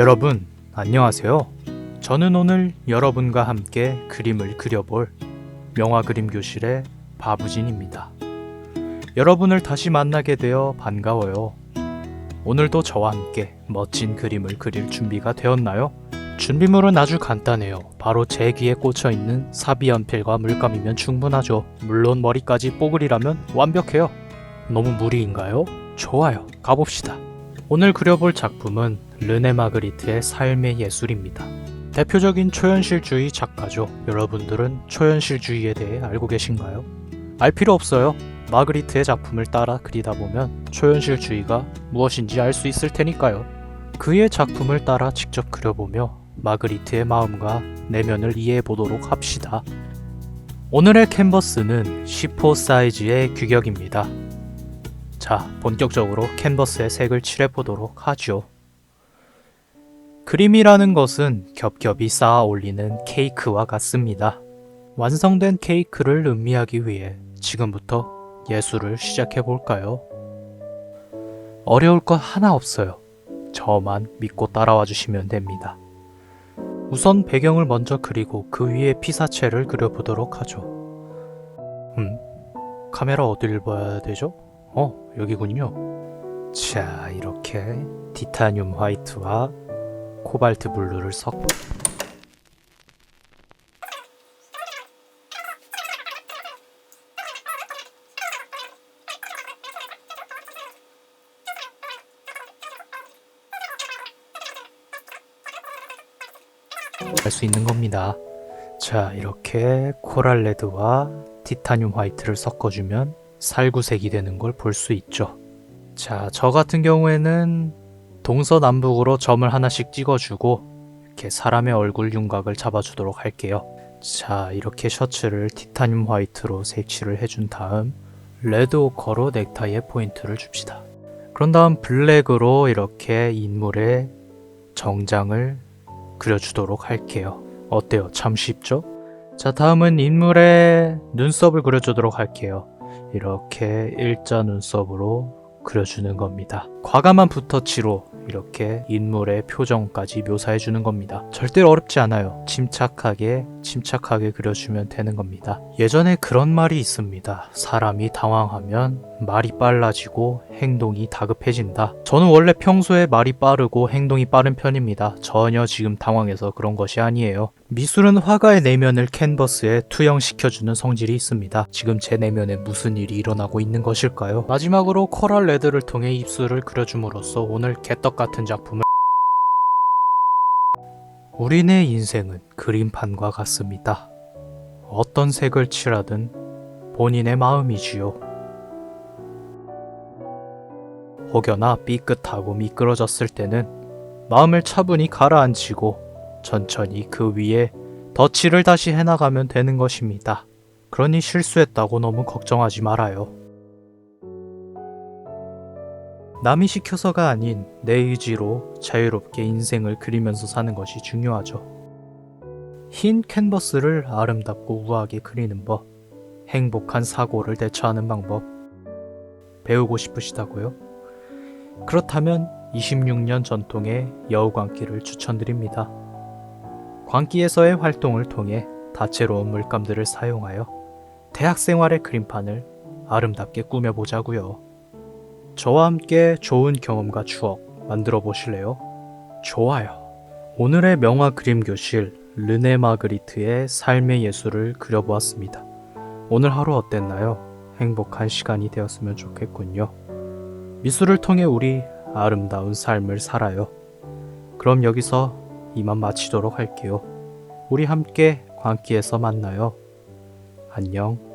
여러분, 안녕하세요. 저는 오늘 여러분과 함께 그림을 그려볼 명화 그림 교실의 바부진입니다. 여러분을 다시 만나게 되어 반가워요. 오늘도 저와 함께 멋진 그림을 그릴 준비가 되었나요? 준비물은 아주 간단해요. 바로 제 귀에 꽂혀 있는 사비 연필과 물감이면 충분하죠. 물론 머리까지 뽀글이라면 완벽해요. 너무 무리인가요? 좋아요. 가봅시다. 오늘 그려볼 작품은 르네 마그리트의 삶의 예술입니다. 대표적인 초현실주의 작가죠. 여러분들은 초현실주의에 대해 알고 계신가요? 알 필요 없어요. 마그리트의 작품을 따라 그리다 보면 초현실주의가 무엇인지 알 수 있을 테니까요. 그의 작품을 따라 직접 그려보며 마그리트의 마음과 내면을 이해해 보도록 합시다. 오늘의 캔버스는 10호 사이즈의 규격입니다. 자, 본격적으로 캔버스에 색을 칠해 보도록 하죠. 그림이라는 것은 겹겹이 쌓아 올리는 케이크와 같습니다. 완성된 케이크를 음미하기 위해 지금부터 예술을 시작해 볼까요? 어려울 것 하나 없어요. 저만 믿고 따라와 주시면 됩니다. 우선 배경을 먼저 그리고 그 위에 피사체를 그려보도록 하죠. 음, 카메라 어딜 봐야 되죠? 어, 여기군요. 자, 이렇게 티타늄 화이트와 코발트 블루를 섞고 할 수 있는 겁니다. 자, 이렇게 코랄 레드와 티타늄 화이트를 섞어주면 살구색이 되는 걸 볼 수 있죠. 자, 저 같은 경우에는 동서남북으로 점을 하나씩 찍어주고 이렇게 사람의 얼굴 윤곽을 잡아주도록 할게요. 자, 이렇게 셔츠를 티타늄 화이트로 색칠을 해준 다음 레드 오커로 넥타이에 포인트를 줍시다. 그런 다음 블랙으로 이렇게 인물의 정장을 그려주도록 할게요. 어때요? 참 쉽죠? 자, 다음은 인물의 눈썹을 그려주도록 할게요. 이렇게 일자 눈썹으로 그려주는 겁니다. 과감한 붓터치로 이렇게 인물의 표정까지 묘사해 주는 겁니다. 절대로 어렵지 않아요. 침착하게, 침착하게 그려주면 되는 겁니다. 예전에 그런 말이 있습니다. 사람이 당황하면 말이 빨라지고 행동이 다급해진다. 저는 원래 평소에 말이 빠르고 행동이 빠른 편입니다. 전혀 지금 당황해서 그런 것이 아니에요. 미술은 화가의 내면을 캔버스에 투영시켜주는 성질이 있습니다. 지금 제 내면에 무슨 일이 일어나고 있는 것일까요? 마지막으로 코랄 레드를 통해 입술을 그려줌으로써 오늘 개떡 같은 작품을 우리네 인생은 그림판과 같습니다. 어떤 색을 칠하든 본인의 마음이지요. 혹여나 삐끗하고 미끄러졌을 때는 마음을 차분히 가라앉히고 천천히 그 위에 덧칠을 다시 해나가면 되는 것입니다. 그러니 실수했다고 너무 걱정하지 말아요. 남이 시켜서가 아닌 내 의지로 자유롭게 인생을 그리면서 사는 것이 중요하죠. 흰 캔버스를 아름답고 우아하게 그리는 법, 행복한 사고를 대처하는 방법, 배우고 싶으시다고요? 그렇다면 26년 전통의 여우광기를 추천드립니다. 광기에서의 활동을 통해 다채로운 물감들을 사용하여 대학 생활의 그림판을 아름답게 꾸며보자고요. 저와 함께 좋은 경험과 추억 만들어 보실래요? 좋아요. 오늘의 명화 그림 교실 르네 마그리트의 삶의 예술을 그려보았습니다. 오늘 하루 어땠나요? 행복한 시간이 되었으면 좋겠군요. 미술을 통해 우리 아름다운 삶을 살아요. 그럼 여기서 이만 마치도록 할게요. 우리 함께 광기에서 만나요. 안녕.